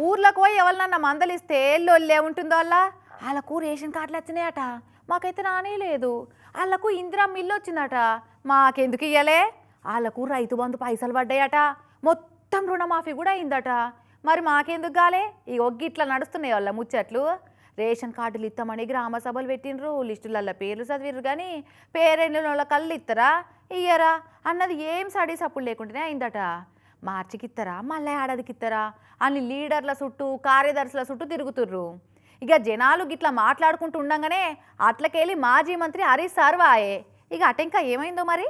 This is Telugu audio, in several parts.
ఊర్లోకి పోయి ఎవరినన్నా మందలిస్తే లొల్లే ఉంటుందో వాళ్ళ వాళ్ళకు రేషన్ కార్డులు వచ్చినాయట. మాకైతే రానే లేదు. వాళ్ళకు ఇందిరా మిల్లు వచ్చిందట. మాకెందుకు ఇయ్యలే? వాళ్ళకు రైతు బంధు పైసలు పడ్డాయట. మొత్తం రుణమాఫీ కూడా అయిందట. మరి మాకెందుకు గాలే ఈ ఒగ్గిట్లా నడుస్తున్నాయి వాళ్ళ ముచ్చట్లు. రేషన్ కార్డులు ఇస్తామని గ్రామ సభలు పెట్టిండ్రు. లిస్టులల్లో పేర్లు చదివిర్రు కానీ పేరెండ్ల వాళ్ళ కళ్ళు ఇస్తారా ఇయ్యరా? అన్నది ఏం సడీ సప్పుడు లేకుండానే అయిందట. మార్చికి ఇస్తారా మళ్ళీ ఏడాదికి ఇస్తారా అని లీడర్ల చుట్టూ కార్యదర్శుల చుట్టూ తిరుగుతుర్రు. ఇక జనాలు గిట్లా మాట్లాడుకుంటూ ఉండగానే అట్లకెళ్ళి మాజీ మంత్రి హరీష్ సార్వాయే ఇక అటెంకా ఏమైందో మరి?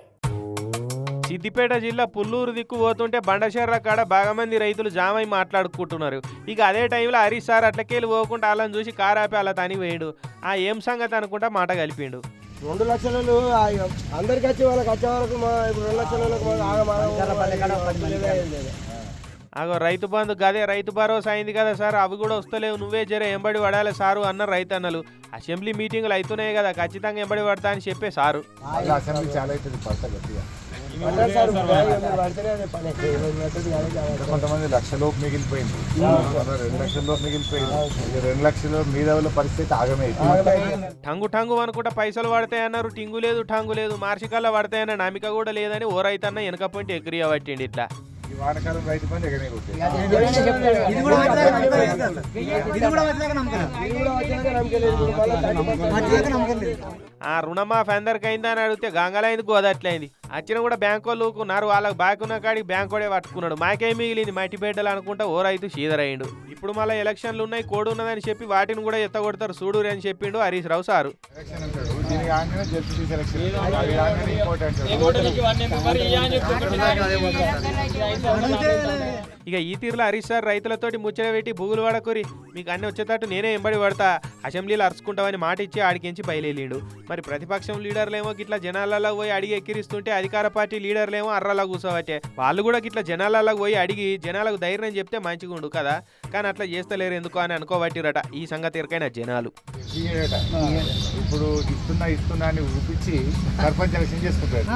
సిద్దిపేట జిల్లా పుల్లూరు దిక్కు పోతుంటే బండశర్ర కాడ బాగా మంది రైతులు జామై మాట్లాడుకుంటున్నారు. ఇక అదే టైంలో హరీష్ సార్ అట్లకెళ్ళి పోకుండా వాళ్ళని చూసి కారాపి అలా తని వేయడు ఆ ఏం సంగతి అనుకుంటా మాట కలిపిండు. రెండు లక్షలు అందరికి వచ్చి వాళ్ళకి వచ్చే వరకు మా ఇప్పుడు రెండు లక్షల. అగో రైతు బంధు గదే రైతు భరోసా అయింది కదా సార్ అవి కూడా వస్తలేవు నువ్వే జర ఎంబడి పడాలి సారు అన్న రైతు అన్నలు అసెంబ్లీ మీటింగ్లు అవుతున్నాయి కదా ఖచ్చితంగా ఎంబడి పడతా అని చెప్పే సారు. అసెంబ్లీ చాలా అవుతుంది కొంతమంది లక్షలోపు మిగిలిపోయింది. రెండు లక్షల లోపు మిగిలిపోయింది రెండు లక్షల మీద పరిస్థితి ఆగమే. టంగు టంగు అనుకుంటా పైసలు పడతాయి అన్నారు. టింగు లేదు టంగు లేదు. మార్చికల్లా పడతాయన్న నమిక కూడా లేదని ఓ రైతన్న వెనక పోయింటి ఎగ్రీ అవ్వట్టిండి ఇట్లా. ఈ వానకాలం రైతు ఎగనే కొట్టింది ఆ రుణమాఫీ అందరికి అయిందా అని అడిగితే గంగలైంది గోదట్లయింది వచ్చిన కూడా బ్యాంక్ వాళ్ళు ఊరుకున్నారు వాళ్ళకి బాకీ ఉన్న కాడికి బ్యాంక్ వాడే పట్టుకున్నాడు. మాకేం మిగిలింది? మట్టి బిడ్డలు అనుకుంటా ఓ రైతు సీదరయ్యిండు ఇప్పుడు మళ్ళీ ఎలక్షన్లు ఉన్నాయి కోడ్ ఉన్నదని చెప్పి వాటిని కూడా ఎత్తగొడతారు. చూడురు అని చెప్పిండు హరీష్ రావు సారు. ఇక ఈ తీరులో హరీష్ సార్ రైతులతోటి ముచ్చట పెట్టి భూగులు పడకూరి. మీకు అన్ని వచ్చేటట్టు నేనే ఎంబడి పడతా. అసెంబ్లీలో అరుచుకుంటామని మాట ఇచ్చి ఆడికించి బయలుదేరిండు. మరి ప్రతిపక్షం లీడర్లేమో గిట్లా జనాలలో పోయి అడిగి ఎక్కిరిస్తుంటే అధికార పార్టీ లీడర్లేమో అర్రలా కూర్చోవచ్చే వాళ్ళు కూడా గిట్లా జనాలలో పోయి అడిగి జనాలకు ధైర్యం చెప్తే మంచిగా ఉండు కదా. కానీ అట్లా చేస్తలేరు ఎందుకు అని అనుకోబట్టిరట ఈ సంగతి ఎరకైన జనాలు. ఇయ్యడట. ఇప్పుడు ఇస్తున్నా ఇస్తున్నా అని ఊపించి సర్పంచ్ ఎలక్షన్ చేసుకుంటాడు